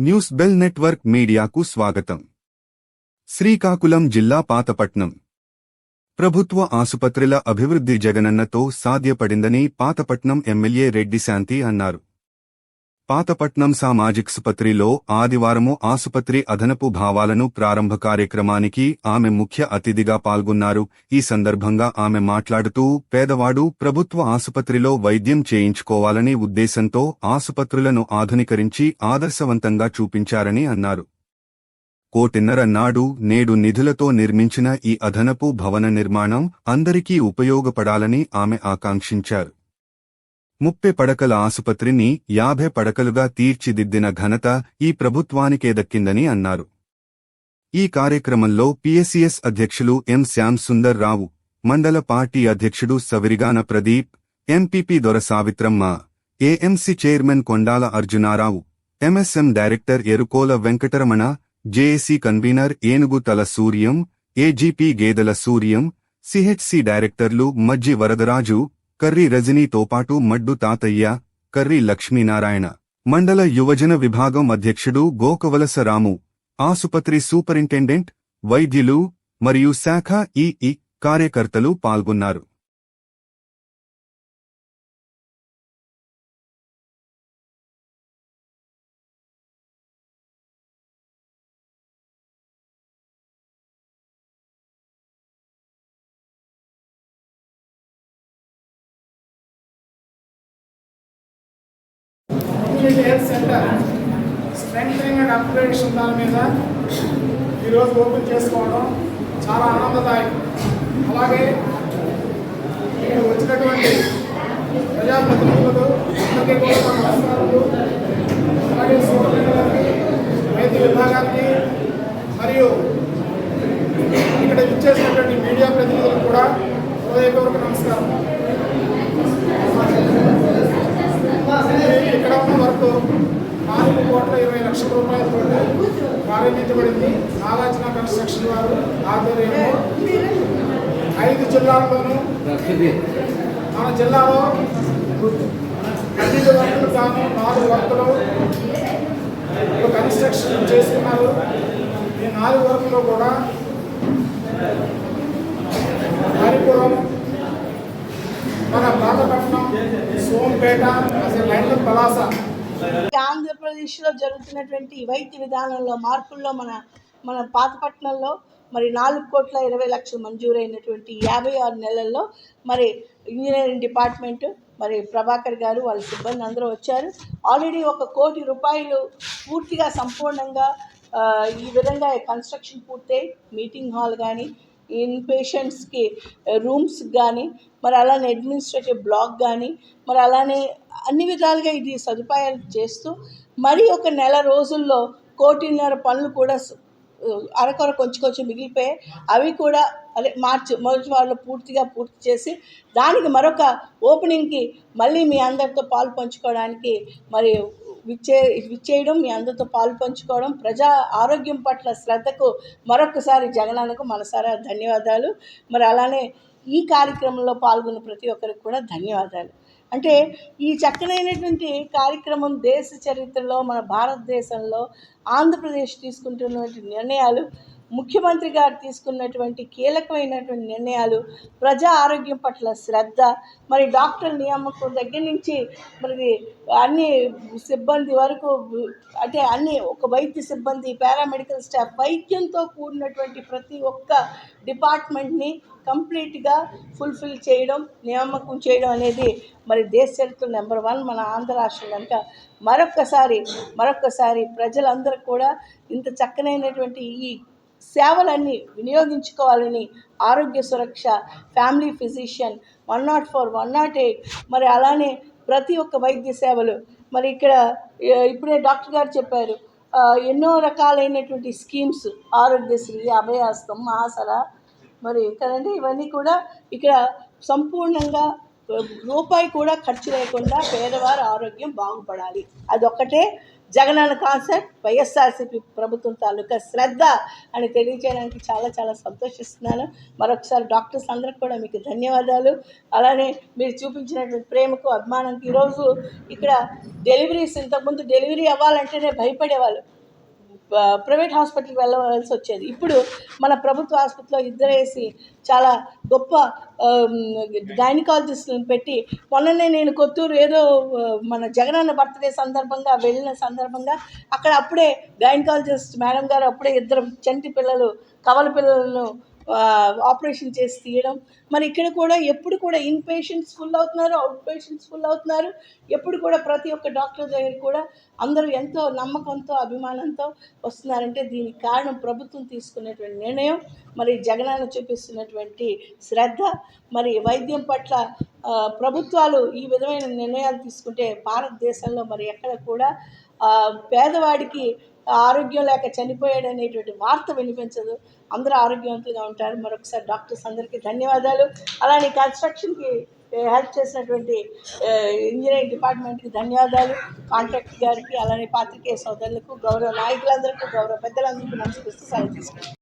News bell network మీడియాకు స్వాగతం. శ్రీకాకుళం జిల్లా పాతపట్నం. ప్రభుత్వ ఆసుపత్రుల అభివృద్ధి జగనన్నతో సాధ్యపడిందని పాతపట్నం ఎమ్మెల్యే రెడ్డి శాంతి అన్నారు. పాతపట్నం సామాజిక్ సుపత్రిలో ఆదివారము ఆసుపత్రి అదనపు భావాలను ప్రారంభ కార్యక్రమానికి ఆమె ముఖ్య అతిథిగా పాల్గొన్నారు. ఈ సందర్భంగా ఆమె మాట్లాడుతూ పేదవాడు ప్రభుత్వ ఆసుపత్రిలో వైద్యం చేయించుకోవాలనే ఉద్దేశంతో ఆసుపత్రులను ఆధునీకరించి ఆదర్శవంతంగా చూపించారని అన్నారు. కోటిన్నర నాడు నేడు నిధులతో నిర్మించిన ఈ అదనపు భవన నిర్మాణం అందరికీ ఉపయోగపడాలని ఆమె ఆకాంక్షించారు. ముప్పై పడకల ఆసుపత్రిని యాభై పడకలుగా తీర్చిదిద్దిన ఘనత ఈ ప్రభుత్వానికే దక్కిందని అన్నారు. ఈ కార్యక్రమంలో పిఎస్సిఎస్ అధ్యక్షులు ఎం శ్యామ్ సుందర్ రావు మండల పార్టీ అధ్యక్షుడు సవిరిగాన Pradeep MPP Dora Savitramma AMC chairman Kondala Arjunarao MSM director Erukola Venkataramana JAC convener Enugu Tala Suryam AGP గేదెల సూర్యం సిహెచ్సి డైరెక్టర్లు మజ్జి వరదరాజు కర్రి రజనీతో పాటు మడ్డు తాతయ్య కర్రి లక్ష్మీనారాయణ. మండల యువజన విభాగం అధ్యక్షుడు గోకవలస రాము ఆసుపత్రి సూపరింటెండెంట్ వైద్యులు మరియు శాఖ ఈఈ కార్యకర్తలు పాల్గొన్నారు. Community health centre strength and upgradation దాని మీద ఈరోజు ఓపెన్ చేసుకోవడం చాలా ఆనందదాయకం. అలాగే నేను వచ్చినటువంటి ప్రజాప్రతినిధులు అందరికీ కూడా నా నమస్కారాలు అలాగే సూపరింటెండెంట్కి వైద్య విభాగానికి మరియు ఇక్కడ ఇచ్చేసినటువంటి మీడియా ప్రతినిధులకు కూడా హృదయపూర్వక నమస్కారం ఇక్కడ ఉన్న వరకు నాలుగు కోట్ల ఇరవై లక్షల రూపాయలతో ప్రారంభించబడింది నాగార్జున కన్స్ట్రక్షన్ వారు ఆధ్వర్యంలో ఐదు జిల్లాల్లోనూ మన జిల్లాలో పన్నెండు వర్కులు కాను నాలుగు వర్కులు కన్స్ట్రక్షన్ చేస్తున్నారు. ఈ నాలుగు వర్కులు కూడా హరిపురం మన పాతపట్నం సోంపేట అసలు లైన్ల పలాస. ఆంధ్రప్రదేశ్లో జరుగుతున్నటువంటి వైద్య విధానంలో మార్పుల్లో మన మన పాతపట్నంలో మరి నాలుగు కోట్ల ఇరవై లక్షలు మంజూరైనటువంటి యాభై ఆరు నెలల్లో మరి ఇంజనీరింగ్ డిపార్ట్మెంట్ మరి ప్రభాకర్ గారు వాళ్ళ సిబ్బంది అందరూ వచ్చారు. ఆల్రెడీ ఒక కోటి రూపాయలు పూర్తిగా సంపూర్ణంగా ఈ విధంగా కన్స్ట్రక్షన్ పూర్తయి మీటింగ్ హాల్ కానీ ఇన్ పేషెంట్స్కి రూమ్స్ కానీ మరి అలానే అడ్మినిస్ట్రేటివ్ బ్లాక్ కానీ మరి అలానే అన్ని విధాలుగా ఇది సదుపాయాలు చేస్తూ మరి ఒక నెల రోజుల్లో కోటిన్నర పనులు కూడా అరకొర కొంచెం కొంచెం మిగిలిపోయాయి. అవి కూడా అదే మార్చి మొదటి వారిలో పూర్తిగా పూర్తి చేసి దానికి మరొక ఓపెనింగ్కి మళ్ళీ మీ అందరితో పాలు పంచుకోవడానికి మరి విచ్చే విచ్చేయడం మీ అందరితో పాలు పంచుకోవడం ప్రజా ఆరోగ్యం పట్ల శ్రద్ధకు మరొకసారి జగనన్నకు మనసారా ధన్యవాదాలు. మరి అలానే ఈ కార్యక్రమంలో పాల్గొన్న ప్రతి ఒక్కరికి కూడా ధన్యవాదాలు. అంటే ఈ చక్కనైనటువంటి కార్యక్రమం దేశ చరిత్రలో మన భారతదేశంలో ఆంధ్రప్రదేశ్ తీసుకుంటున్నటువంటి నిర్ణయాలు ముఖ్యమంత్రి గారు తీసుకున్నటువంటి కీలకమైనటువంటి నిర్ణయాలు ప్రజా ఆరోగ్యం పట్ల శ్రద్ధ మరి డాక్టర్ నియామకం దగ్గర నుంచి మరి అన్ని సిబ్బంది వరకు అంటే అన్ని ఒక వైద్య సిబ్బంది పారామెడికల్ స్టాఫ్ వైద్యంతో కూడినటువంటి ప్రతి ఒక్క డిపార్ట్మెంట్ని కంప్లీట్గా ఫుల్ఫిల్ చేయడం నియామకం చేయడం అనేది మరి దేశ చరిత్ర నెంబర్ వన్ మన ఆంధ్ర రాష్ట్రం కనుక. మరొక్కసారి మరొక్కసారి ప్రజలందరూ కూడా ఇంత చక్కనైనటువంటి ఈ సేవలన్నీ వినియోగించుకోవాలని Arogya Suraksha family physician one nought four one nought eight మరి అలానే ప్రతి ఒక్క వైద్య సేవలు. మరి ఇక్కడ ఇప్పుడే డాక్టర్ గారు చెప్పారు ఎన్నో రకాలైనటువంటి స్కీమ్స్ ఆరోగ్యశ్రీ అభయాస్తం ఆసర మరి కదండి ఇవన్నీ కూడా ఇక్కడ సంపూర్ణంగా రూపాయి కూడా ఖర్చు లేకుండా పేదవారి ఆరోగ్యం బాగుపడాలి. అదొక్కటే. జగనన్న కాన్సెప్ట్ వైఎస్ఆర్సీపీ ప్రభుత్వం తాలూకా శ్రద్ధ అని తెలియజేయడానికి చాలా చాలా సంతోషిస్తున్నాను. మరొకసారి డాక్టర్స్ అందరికి కూడా మీకు ధన్యవాదాలు. అలానే మీరు చూపించినటువంటి ప్రేమకు అభిమానంకి ఈరోజు ఇక్కడ డెలివరీస్ ఇంతకుముందు డెలివరీ అవ్వాలంటేనే భయపడేవాళ్ళు. ప్రైవేట్ హాస్పిటల్కి వెళ్ళవలసి వచ్చేది. ఇప్పుడు మన ప్రభుత్వ ఆసుపత్రిలో ఇద్దరేసి చాలా గొప్ప గైనకాలజిస్టులను పెట్టి మొన్ననే నేను కొత్తూరు ఏదో మన జగనన్న బర్త్డే సందర్భంగా వెళ్ళిన సందర్భంగా అక్కడ అప్పుడే గైనకాలజిస్ట్ మేడం గారు అప్పుడే ఇద్దరు చంటి పిల్లలు కవల పిల్లలను ఆపరేషన్ చేసి తీయడం. మరి ఇక్కడ కూడా ఎప్పుడు కూడా ఇన్ పేషెంట్స్ ఫుల్ అవుతున్నారు అవుట్ పేషెంట్స్ ఫుల్ అవుతున్నారు. ఎప్పుడు కూడా ప్రతి ఒక్క డాక్టర్ దగ్గర కూడా అందరూ ఎంతో నమ్మకంతో అభిమానంతో వస్తున్నారంటే దీనికి కారణం ప్రభుత్వం తీసుకునేటువంటి నిర్ణయం. మరి జగనన్న చూపిస్తున్నటువంటి శ్రద్ధ. మరి వైద్యం పట్ల ప్రభుత్వాలు ఈ విధమైన నిర్ణయాలు తీసుకుంటే భారతదేశంలో మరి ఎక్కడ కూడా పేదవాడికి ఆరోగ్యం లేక చనిపోయాడు అనేటువంటి వార్త వినిపించదు. అందరూ ఆరోగ్యవంతులుగా ఉంటారు. మరొకసారి డాక్టర్స్ అందరికీ ధన్యవాదాలు. అలానే కన్స్ట్రక్షన్కి హెల్ప్ చేసినటువంటి ఇంజనీరింగ్ డిపార్ట్మెంట్కి ధన్యవాదాలు. కాంట్రాక్ట్ గారికి అలానే పాత్రికేయ సోదరులకు గౌరవ నాయకులందరికీ గౌరవ పెద్దలందరికీ నమస్కరిస్తూ సెలవు తీసుకుంటాను